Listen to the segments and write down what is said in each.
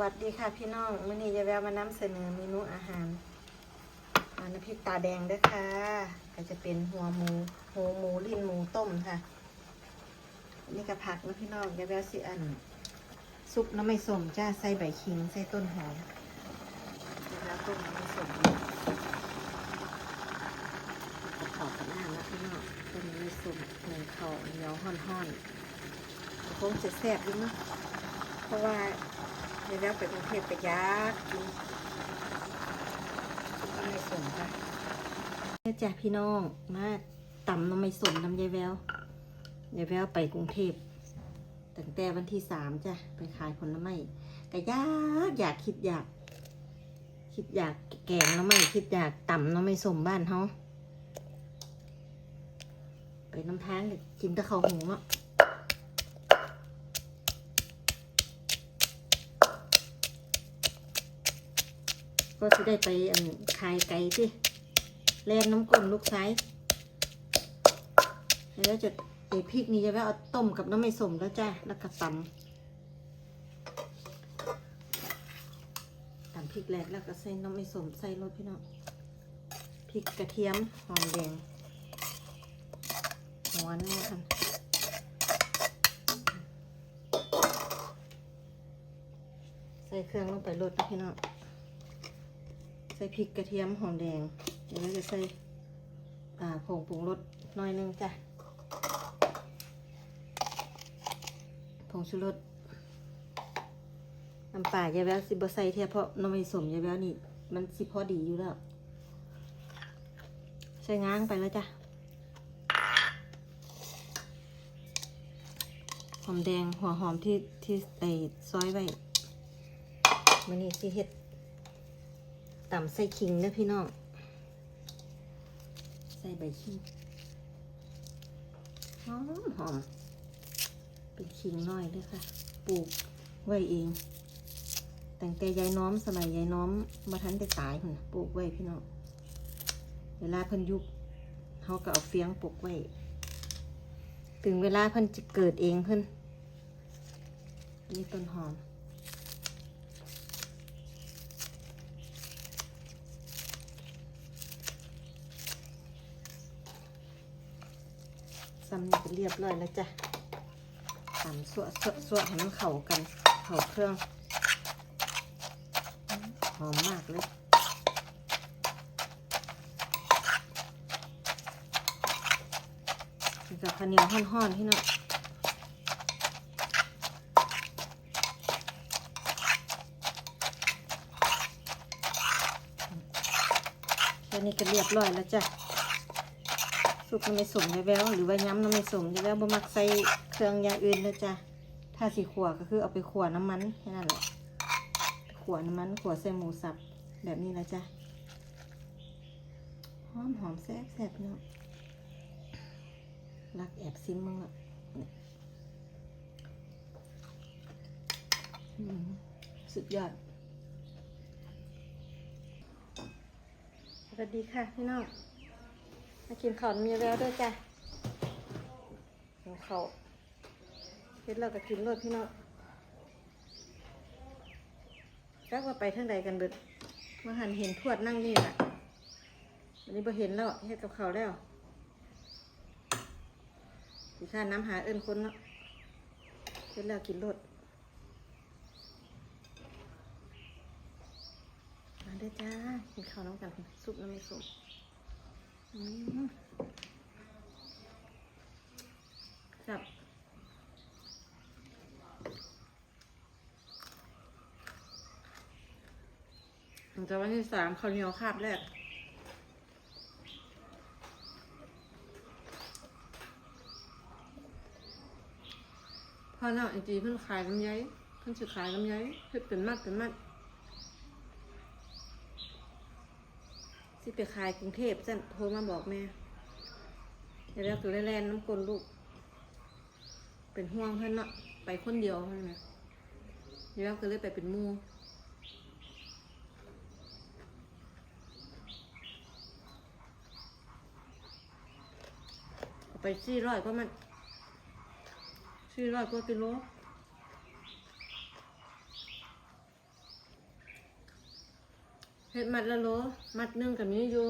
วัสดีค่ะพี่น้องมื่อนี้จะแววมานำเสนอเมนูอาหารน้ำพริกตาแดงด้วยค่ะ ก็จะเป็นหัวหมูหัวหมูลิ้นหมูต้มค่ะ นี่ก็ผักนะพี่น้องจะแววสิอัน ซุปน้ำไม่ส้มจ้าใส่ใบขิงใส่ต้นหอมแล้วต้มน้ำไม่ส้มก็ขอกับน้ำนะพี่น้องต้มน้ำไม่ส้มหนึ่งเขาวเหนียวห่อนๆคงจะแซ่บอยู่เนาะเพราะว่า ดี๋ยวไปกรุงเทพไปยากกินก็ไม่สมค่ะเนี่ยจ้ะพี่น้องมาต่ำน้ำไม่สมน้ำยายแววยายแววไปกรุงเทพตั้งแต่วันที่สามจ้ะไปขายผลไม้ก็ยากอยากคิดอยาก คิดอยากแกงน้ำไม่คิดอยากต่ำน้ำไม่สมบ้านเขาไปน้ำทางกินตะเขาหงเนาะ ก็จะได้ไปอันขายไก่สิแล่นน้ำก้นลูกไซแล้วจะไอพริกนี้จะไปเอาต้มกับน้ำไม่สมแล้วจ้าแล้วก็ตำตำพริกแรกแล้วก็ใส่น้ำไม่สมใส่รสพี่น้องพริกกระเทียมหอมแดงหัวนี่นะคะใส่เครื่องลงไปรสนะพี่น้อง ใส่พริกกระเทียมหอมแดง เดี๋ยวเราจะใส่ผงปรุงรสหน่อยนึงจ้ะผงชูรสน้ำปลายายแววสิบใส่เทียเพราะน้ำมันสมยายแววนี่ มันสิพอดีอยู่แล้ว ใส่ง้างไปแล้วจ้ะหอมแดงหัวหอมที่ที่ไอซอยไว้มันนี่สิเฮ็ด ต่ำใส่ขิงนะพี่น้อง ใส่ใบขิงหอมหอม เป็นขิงน้อยด้วยค่ะ ปลูกไว้เอง แต่งแต่ยายน้อมสมัยยายน้อมมาทันได้ตายหุ่นปลูกไว้พี่น้อง เวลาเพิ่นยุบเขาก็เอาเฟียงปลูกไว้ ถึงเวลาเพิ่นจะเกิดเองเพิ่นอันนี้ต้นหอม ซ้ำนี่ก็เรียบร้อยแล้วจ้ะตำสวสวสวให้มันเข้ากัน เข้าเครื่อง หอมมากเลยนี่กับข้าวเหนียวห่อนๆที่เนาะแค่นี้ก็เรียบร้อยแล้วจ้ะ สุกน้ำไม่สมยายแววหรือว่าย้ำน้ำไม่สมยายแววบ่มักใส่เครื่องอย่างอื่นเลยจ้ะถ้าสีขัวก็คือเอาไปขัวน้ำมันแค่นั้นแหละขัวน้ำมันขัวใส่หมูสับแบบนี้นะจ้ะหอมหอมแซ่บแซ่บเนาะรักแอบซิมมึงอะสุดยอด สวัสดีค่ะ พี่น้อง มากินข้าวมีแววด้วยจ้ะกินข้าวเฮ็ดเราก็กินรถพี่น้องจักว่าไปทางใดกันเบิดมื่อหันเห็นทวดนั่งนี่แหละวันนี้บ่เห็นแล้วเฮ็ดกับข้าวแล้วสิข้าน้ำหาเอิ้นคนเนาะเฮ็ดแล้วกินรถมาเด้อจ้ากินข้าวน้ำกันซุปน้ำมันสุ กอืมครับหลังจากวันที่สามข้าวเหนียวคาบแรกพอเนาะจริงเพิ่นขายลำไยเพิ่นสิขายลำไยเพิ่นเป็นมัดเป็นมัด สิไปขายกรุงเทพจันโทรมาบอกแม่เดี๋ยวเราตัวแล่นน้ำกลลูก เป็นห่วงเพิ่อนเนาะไปคนเดียวเท่านั้นะเดี๋ยวเราก็เลยไปเป็นมูไปสี่ร้อยก็มันสี่ร้อยกว่ากิโล เฮ็ดมัดละโลมัดหนึงกับนี้อยู่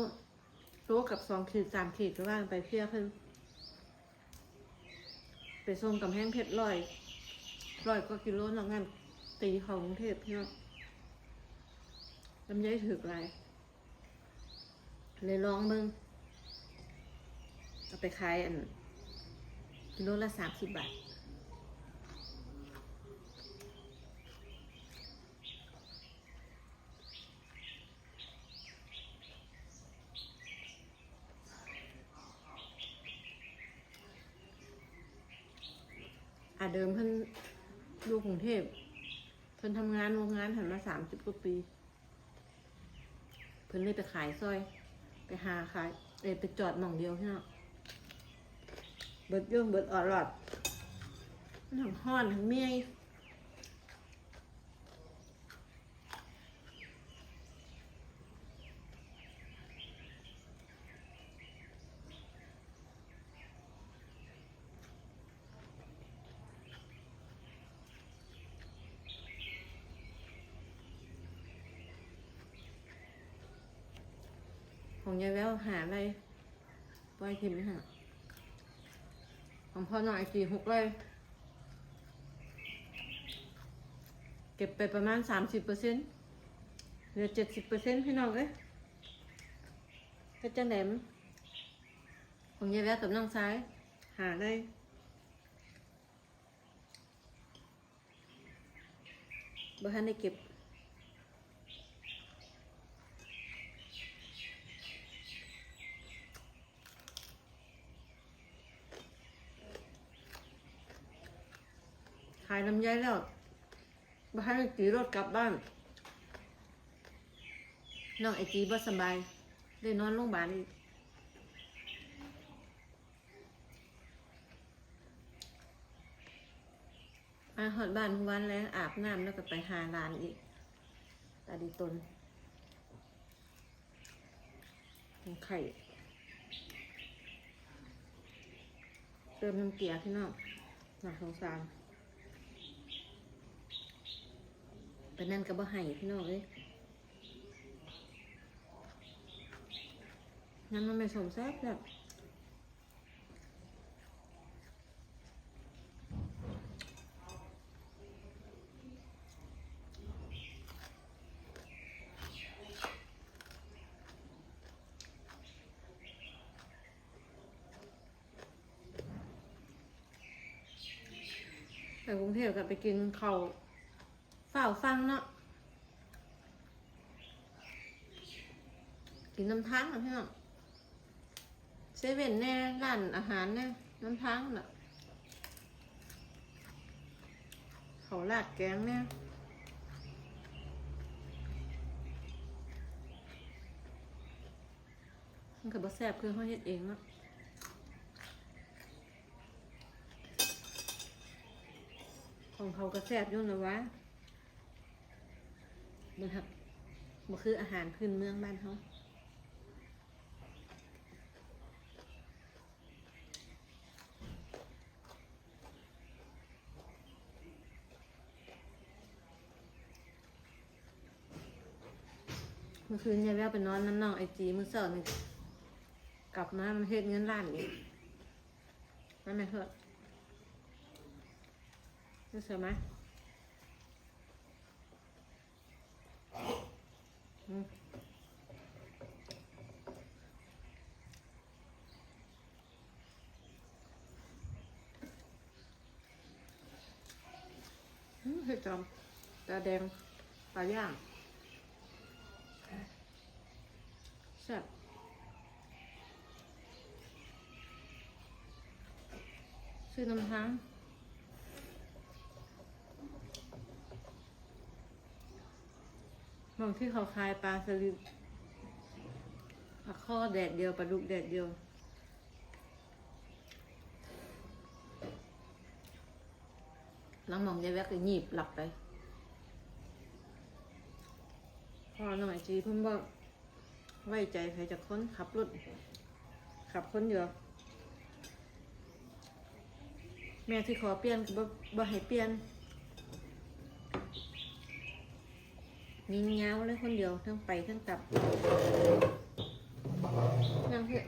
โลกับสองขีดสามขีดก็ว่างไปเพียเพิ่นไปส่งกำแพงเพชรร้อยร้อยกว่ากิโลนอกงานตีของกรุงเทพพี่น้องลำไยถึกหลายเลยลองเบิ่งเอาไปขายอันกิโลละสามสิบบาท เดิมเพิ่นอยู่กรุงเทพเพิ่นทำงานโรงงานหันมาสามสิบกว่าปี เพิ่นเลยไปขายซอย ไปหาขายเอยไปจอดหม่องเดียวที่เนาะเบิดยุ่งเบิดออดหลอดมันทั้งห้อนทั้งเมีย ของยายแววหาอะไรปล่อยทิมไหมฮะของพ่อหน่อยกี่หกเลย เก็บไปประมาณสามสิบเปอร์เซ็นต์เหลือเจ็ดสิบเปอร์เซ็นต์พี่น้องเอ้ยก็จังแหนมของยายแววกับน้องซ้าย หาได้บ่ทันได้เก็บายลำไยแล้วบ้านตีรถกลับบ้าน น้องไอจีบ่สบายได้นอนโรงพยาบาลอีกมาหอดบ้านทุกวันแล้วอาบน้ำแล้วก็ไปหาลานอีกตาดีตนเป็นไข่เติมน้ำเกลือพี่น้องหนักสงสาร ไปนั่นก็บ่ให้พี่น้องเลยงั้นมันไม่สมแซ่บแบบไปกรุงเทพก็ไปกินข้าว เฝ้าฟังเนาะกินน้ำทั้งนะพี่น้องเซเว่นแน่ร้านอาหารแน่น้ำทั้งน่ะเขาลาดแกงแน่มันก็บ่แซ่บคือเขาเฮ็ดเองเนาะของเขาก็แซ่บอยู่นะวะ มันหักมันคืออาหารพื้นเมืองบ้านเขาเมื่อคืนยายแววไปนอนน้ำน้องไอจีมือเสาร์นี่กลับมามันเฮ็ดเงินล้านอีกนั่นไหมเถอะรู้สึกไหมอืมอืม เห็ดจอมตาแดงปลาย่างแซ่บซื้อน้ำทั้ง มองที่เขาขายปลาสลิดปลาข้อแดดเดียวปลาดุกแดดเดียวน้องมองยายแวกก็หยีบหลับไป พอหน่อยจีเพิ่มบอกไว้ใจใครจะค้นขับรถขับคนเดียวแม่ที่ขอเปลี่ยนก็บ่บ่ให้เปลี่ยน ยิงเงาเลยคนเดียวทั้งไปทั้งกลับนั่งเพื่อน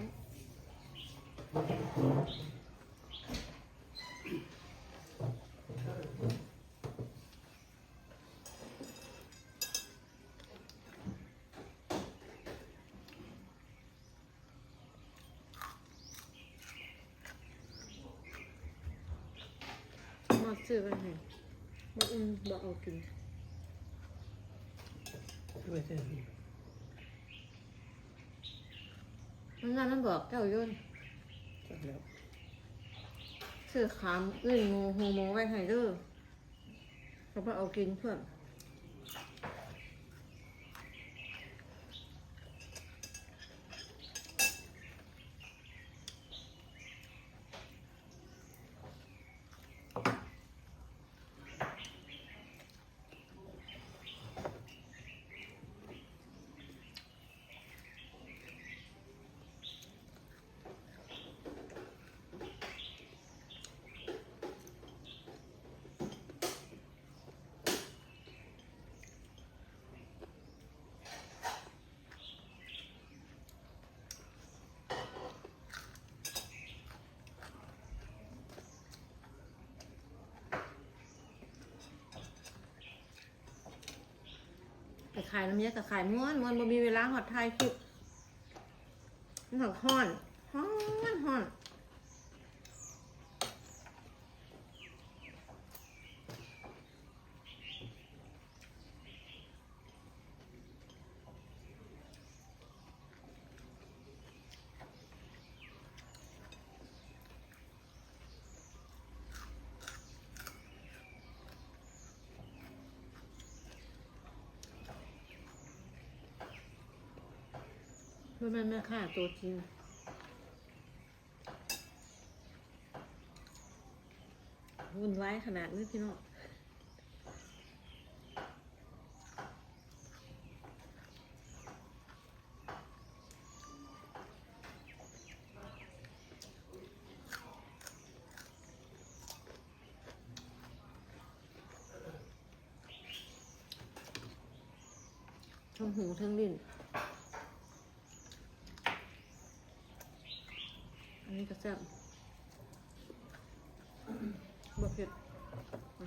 มาซื้อไปให้บ่อุ่นบ่เอากิน ด้วยเถอะมันนั่นมันบอกเจ้าโยนจัดแล้วซื้อขามเล่นงูหูโมไว้ให้เด้อเขาไปเอากินเพื่อน ขายน้ำเยอะแต่ขายม้วนม้วนบ่มีเวลาหอดไทยคลิปมันถึงห้อนห้อนห้อน พื่อนแม่แม่ค่าตัวจริงวุ่นวายขนาดนี้พี่น้องทั้งหูทั้งลิ้น อันนี้ก็แซ่บบ่เผ็ด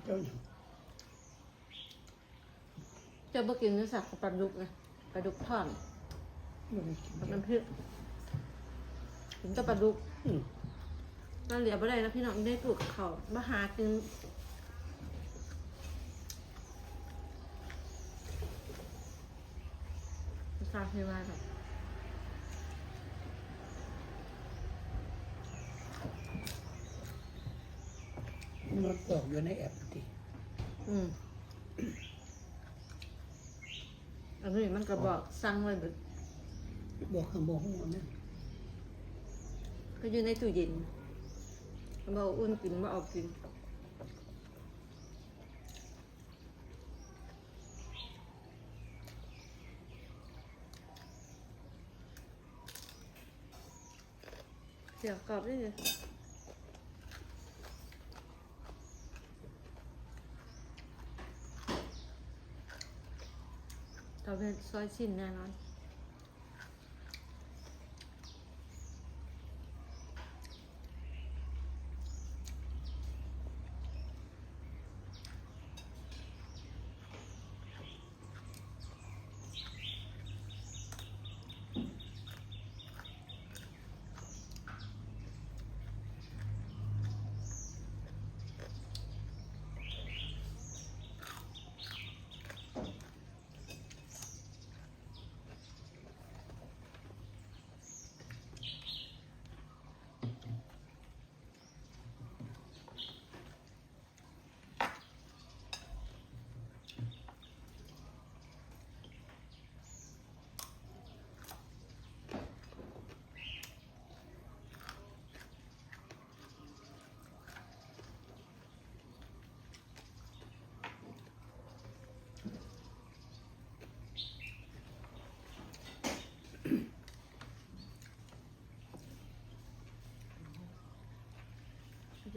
เจ้าเจะบ่กินเนื้อสัตว์กับปลาดุกนะปลาดุกทอดไม่ได้กินกับน้ำพริกกินกับปลาดุกอืมน่าเหลือบ่ได้แล้วพี่น้องได้ปลูกเขามาหากินภาษาเทวาแบบ มันบอกอยู่ในแอปติอืมอันนี้มันก็บอกสั่งไว้แบบบอกข้างบอกหัวนะก็อยู่ในตู้เย็นบ่เอาอุ่นกินบ่เอากินเสียงกรอบด้วยเลย เราเป็นซอยชิ้นแน่นอน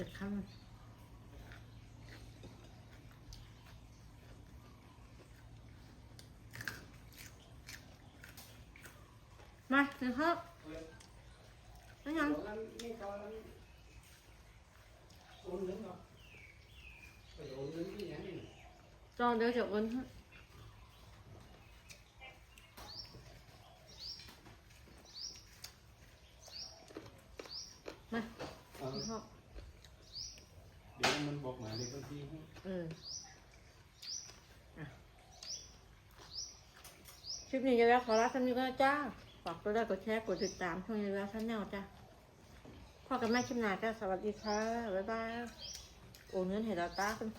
ผ็ดข้างมาเดี๋ยวเขาแล้วยังจอนเดี๋ยวจะอ้นฮะมาเดี๋ยวเขา มันบอกหมายเลขบางทีเออคลิปนี้จะแล้วขอรับสำนนี้ก็จ้าฝากกดไลค์กดแชร์กดติดตามช่องยาวๆท่านแนวจ้าพ่อกับแม่คลิปหน้าจ้าสวัสดีค่ะ บ๊ายบาย โอนเงินให้เราตาคุณ